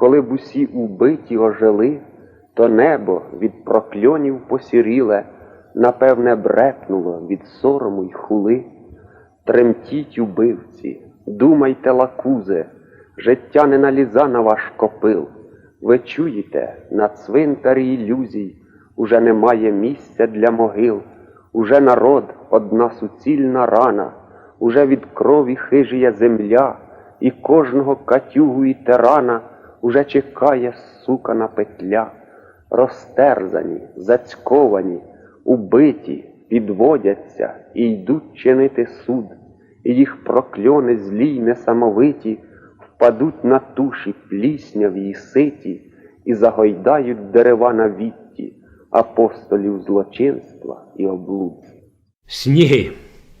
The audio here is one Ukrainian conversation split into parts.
коли б усі убиті ожили, то небо від прокльонів посіріле, напевне, брекнуло від сорому й хули. Тремтіть, убивці, думайте, лакузе, життя не наліза на ваш копил. Ви чуєте, на цвинтарі ілюзій уже немає місця для могил, уже народ одна суцільна рана, уже від крові хижія земля, і кожного катюгу і тирана уже чекає сукана петля. Розтерзані, зацьковані, убиті, підводяться і йдуть чинити суд, і їх прокльони злі несамовиті впадуть на туші плісняві й ситі і загойдають дерева на вітті апостолів злочинства і облуд. Сніги,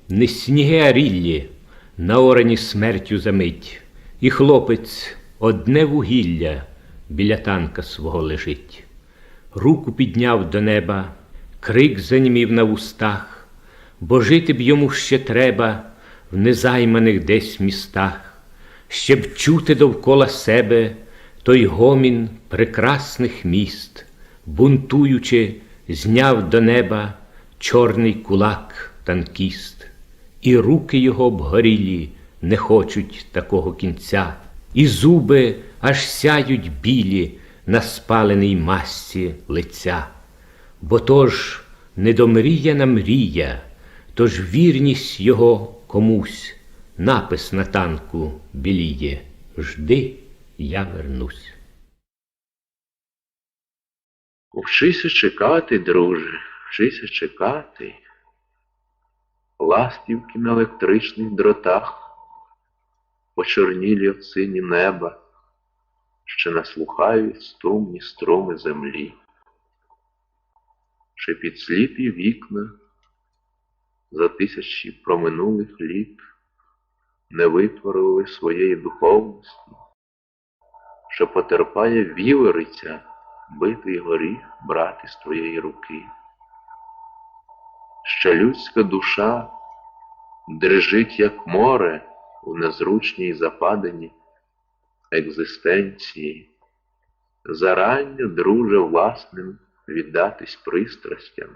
не сніги, а ріллі, наорані смертю за мить, і хлопець одне вугілля біля танка свого лежить. Руку підняв до неба, крик занімів на вустах, бо жити б йому ще треба в незайманих десь містах, щоб чути довкола себе той гомін прекрасних міст, бунтуючи, зняв до неба чорний кулак танкіст, і руки його обгорілі не хочуть такого кінця, і зуби аж сяють білі на спаленій масці лиця. Бо то ж недомріяна мрія, тож вірність його комусь, напис на танку біліє. Жди, я вернусь. Вчися чекати, друже, вчися чекати. Ластівки на електричних дротах, почорнілі в сині неба, ще наслухають струмні струми землі, чи під сліпі вікна за тисячі проминулих літ не витворили своєї духовності, що потерпає вівериця битий горіх брати з твоєї руки. Що людська душа дрижить, як море у незручній западині екзистенції, зарання, друже, власним віддатись пристрастям,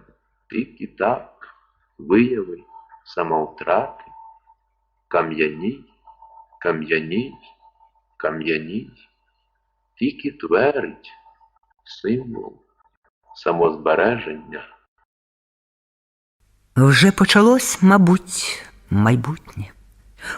тільки так вияви самовтрати, кам'яній, кам'яній, кам'яній, тільки твердь символ самозбереження. Вже почалось, мабуть, майбутнє.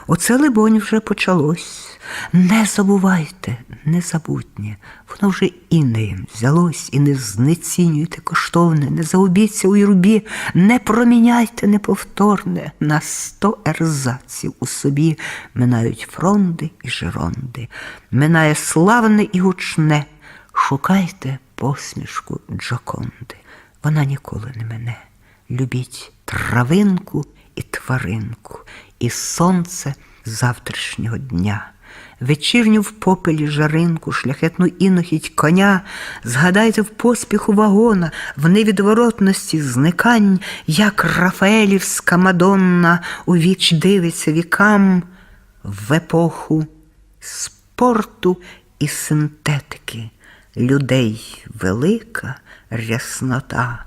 Оце, либонь, вже почалось. Не забувайте, незабутнє. Воно вже інеєм взялось, і не знецінюйте коштовне, не заубіться у юрбі, не проміняйте неповторне. На сто ерзаців у собі минають фронди і жеронди, минає славне і гучне. Шукайте посмішку Джоконди. Вона ніколи не мине. Любіть травинку і тваринку, і сонце завтрашнього дня. Вечірню в попелі жаринку, шляхетну інохідь коня, згадайте в поспіху вагона, в невідворотності зникань, як Рафаелівська Мадонна у віч дивиться вікам в епоху спорту і синтетики, людей велика ряснота.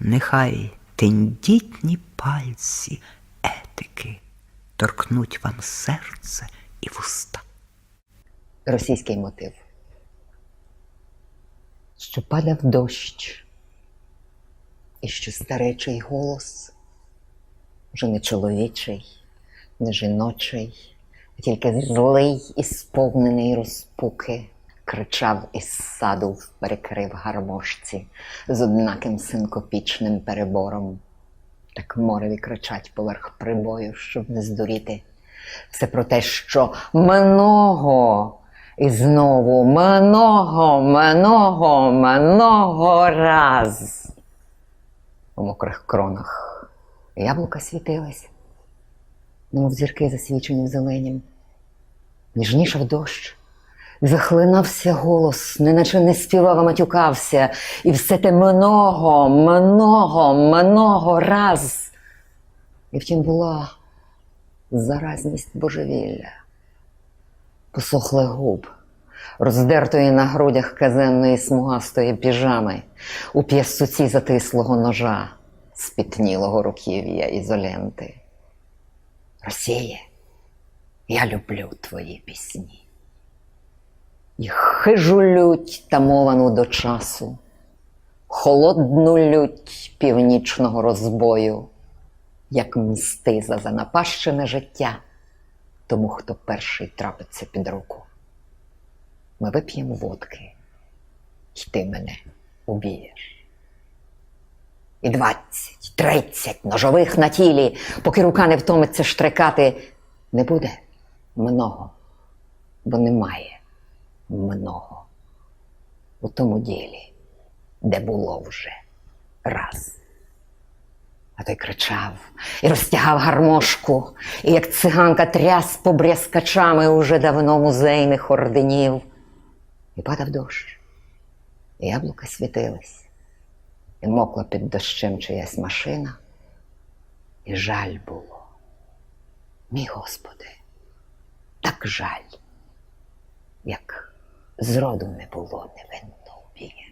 Нехай тендітні пальці етики торкнуть вам серце і вуста. російський мотив. Що падав дощ, і що старечий голос вже не чоловічий, не жіночий, а тільки злий і сповнений розпуки, кричав із саду перекрив гармошці з однаким синкопічним перебором. Так мореві кричать поверх прибою, щоб не здуріти. Все про те, що миного І знову много, много, много раз. У мокрих кронах яблука світились, немов зірки засвічені в зеленім. Ніжнішав дощ, захлинався голос, неначе не співав, а матюкався, і все те много, много, много раз. І втім була заразність божевілля, посохли губ, роздертої на грудях казенної смугастої піжами, у п'ясуці затислого ножа, спітнілого руків'я ізоленти. Росіє, я люблю твої пісні. І хижу лють тамовану до часу, холодну лють північного розбою, як мсти за занапащене життя тому, хто перший трапиться під руку. Ми вип'ємо водки, і ти мене уб'єш. І двадцять, тридцять ножових на тілі, поки рука не втомиться штрикати, не буде много, бо немає много у тому ділі, де було вже раз. А той кричав і розтягав гармошку, і як циганка тряс побрязкачами уже давно музейних орденів. І падав дощ, і яблука світились, і мокла під дощем чиясь машина, і жаль було. Мій Господи, так жаль, як зроду не було невинно убіє.